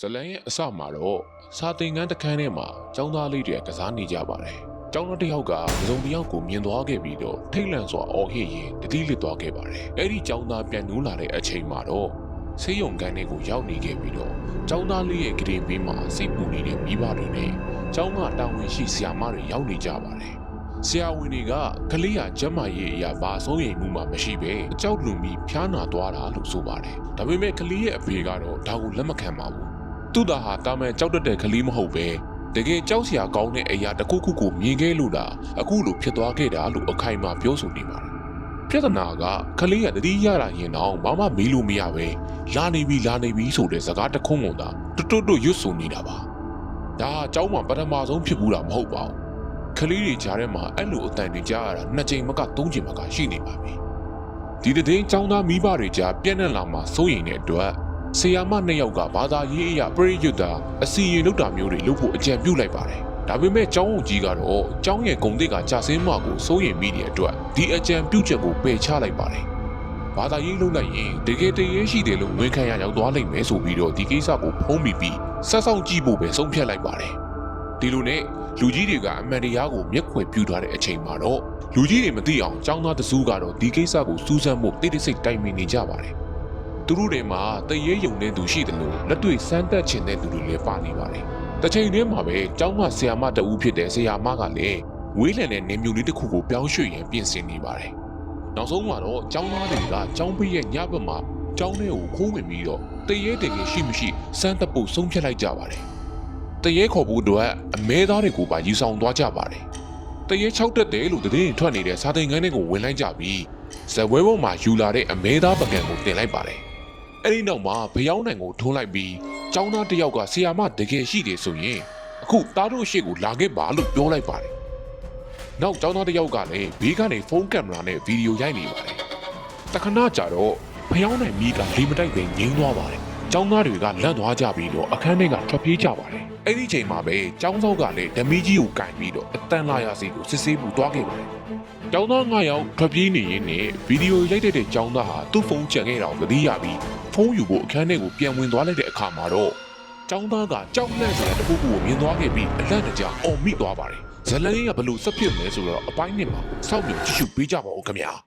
ဇလန်ရဲ့အစမှာတော့စာသင်ခန်းတစ်ခန်းထဲမှာကျောင်းသားလေးတွေကစားနေကြပါတယ်။ကျောင်းသားတစ်ယောက်ကဇုံတစ်ယောက်ကိုမြင်သွားခဲ့ပြီးတော့ထိတ်လန့်စွာအော်ဟစ်ရင်တတိလစ်သွားခဲ့ပါတယ်။အဲ့ဒီကျောင်းသားပြန်နူးလာတဲ့အချိန်မှာတော့ဆေးရုံကန်းထဲကိုရောက်နေခဲ့ပြီးတော့ကျောင်းသားလေးရဲ့ဂရေပေးမှာစိတ်ပူနေတဲ့မိဘတွေနဲ့ကျောင်းကတာဝန်ရှိဆရာမတွေရောက်နေကြပါတယ်။ဆရာဝန်တွေကကလေးဟာကျမရဲ့အရာဘာဆုံးရိမ်မှုမှမရှိပဲအကြောက်လွန်ပြီးဖျားနာသွားတာလို့ဆိုပါတယ်။ဒါပေမဲ့ကလေးရဲ့အဖေကတော့ဒါကိုလက်မခံပါဘူး သူ့သားဟာတာမန်ကြောက်တတ်တဲ့ကလေးမဟုတ်ပဲတကယ်ကြောက်စရာကောင်းတဲ့အရာတစ်ခုခုကိုမြင်ခဲ့လို့လားအခုလိုဖြစ်သွားခဲ့တာလို့အခိုင်အမာပြောဆိုနေပါတယ်ပြဿနာကကလေးကတတိရတာရင်တော့ဘာမှမေးလို့မရပဲလာနေပြီလာနေပြီဆိုတဲ့စကားတစ်ခုံကုန်တာတွတ်တွတ်တွတ်ရွတ်ဆိုနေတာပါဒါကเจ้าမှာပထမဆုံးဖြစ်ဘူးတာမဟုတ်ပါဘူးကလေးတွေကြားထဲမှာအဲ့လိုအတန်တွေကြားရတာနှစ်ချိန်မကသုံးချိန်မကရှိနေပါပြီဒီတဲ့င်းចောင်းသားမိဘတွေကြားပြက်နှက်လာမှစိုးရိမ်တဲ့အတွက် ဆီယာမနှစ်ယောက်ကဘာသာရေးအရာပရိယုတ်တာအစီရင်လုပ်တာမျိုးတွေလုပ်ဖို့အကြံပြုလိုက်ပါတယ်။ဒါပေမဲ့ကျောင်းအုပ်ကြီးကတော့ကျောင်းရဲ့ဂုံတိတ်ကကြာစင်းမကိုစိုးရိမ်မိတဲ့အတွက်ဒီအကြံပြုချက်ကိုပယ်ချလိုက်ပါတယ်။ဘာသာရေးလုပ်လိုက်ရင်တကယ်တရေရှိတယ်လို့ဝန်ခံရရောက်သွားလိမ့်မယ်ဆိုပြီးတော့ဒီကိစ္စကိုဖုံးမိပြီးဆက်ဆောင်ကြည့်ဖို့ပဲဆုံးဖြတ်လိုက်ပါတယ်။ဒီလိုနဲ့လူကြီးတွေကအမှန်တရားကိုမျက်ခွေပြူထားတဲ့အချိန်မှာတော့လူကြီးတွေမသိအောင်ကျောင်းသားတစုကတော့ဒီကိစ္စကိုစူးစမ်းဖို့တိတိစိတ်တိုင်ပင်နေကြပါတယ်။ သူတို့တွေမှာတရေယုံတဲ့သူရှိတယ်လို့လက်တွေ့စမ်းသက်ချင်တဲ့သူတွေလည်းပါနေပါတယ်။တစ်ချိန်တည်းမှာပဲကျောင်းကဆရာမတဦးဖြစ်တဲ့ဆရာမကလည်းဝေးလံတဲ့နေမျိုးလေးတစ်ခုကိုပြောင်းရွှေ့ရန်ပြင်ဆင်နေပါတယ်။နောက်ဆုံးမှာတော့ကျောင်းသားတွေကကျောင်းပိရဲ့ညဘက်မှာကျောင်းထဲကိုခိုးဝင်ပြီးတော့တရေတကယ်ရှိမရှိစမ်းသက်ဖို့ဆုံးဖြတ်လိုက်ကြပါတယ်။တရေခေါ်ဖို့အတွက်အမဲသားတွေကိုပါယူဆောင်သွားကြပါတယ်။တရေ၆တက်တယ်လို့သတင်းထွက်နေတဲ့စာသင်ခန်းတွေကိုဝင်လိုက်ကြပြီးဇဝဲဘုံမှာယူလာတဲ့အမဲသားပကံကိုတင်လိုက်ပါတယ်။ အဲ့ဒီနောက်မှာဘယောင်းနိုင်ကိုထုံးလိုက်ပြီးចောင်းသားတစ်ယောက်ကဆီယာမတကယ်ရှိတယ်ဆိုရင်အခုသားတို့ရှေ့ကိုလာခဲ့ပါလို့ပြောလိုက်ပါတယ်။နောက်ចောင်းသားတစ်ယောက်ကလည်းဘေးကနေဖုန်းကင်မရာနဲ့ဗီဒီယိုရိုက်နေပါတယ်။တခဏကြာတော့ဘယောင်းနိုင်မိကလေမတိုက်ပင်ငိမ့်သွားပါတယ်။ចောင်းသားတွေကလန့်သွားကြပြီးတော့အခန်းထဲကထွက်ပြေးကြပါတယ်။အဲ့ဒီချိန်မှာပဲចောင်းစောက်ကလည်းဓမီကြီးကိုကင်ပြီးတော့အတန်လာရစီကိုစစ်ဆေးမှုတွားခဲ့ပါတယ်။ ကျောင်းသား9ယောက်ထွက်ပြေးနေရင်းနဲ့ဗီဒီယိုရိုက်တဲ့ကျောင်းသားဟာသူ့ဖုန်းကြံခဲ့တာကိုသတိရပြီး ဖုန်းယူဖို့အခန်းထဲကိုပြန်ဝင်သွားလိုက်တဲ့အခါမှာတော့ကျောင်းသားကကြောက်လန့်စရာတစ်ခုခုကိုမြင်သွားခဲ့ပြီးအလန့်တကြားအော်မိသွားပါတယ်။ဇလန်ကြီးကဘလို့ဆက်ဖြစ်မလဲဆိုတော့အပိုင်းနဲ့မှာစောင့်မျှော်ကြည့်ရှုပေးကြပါဦးခင်ဗျာ။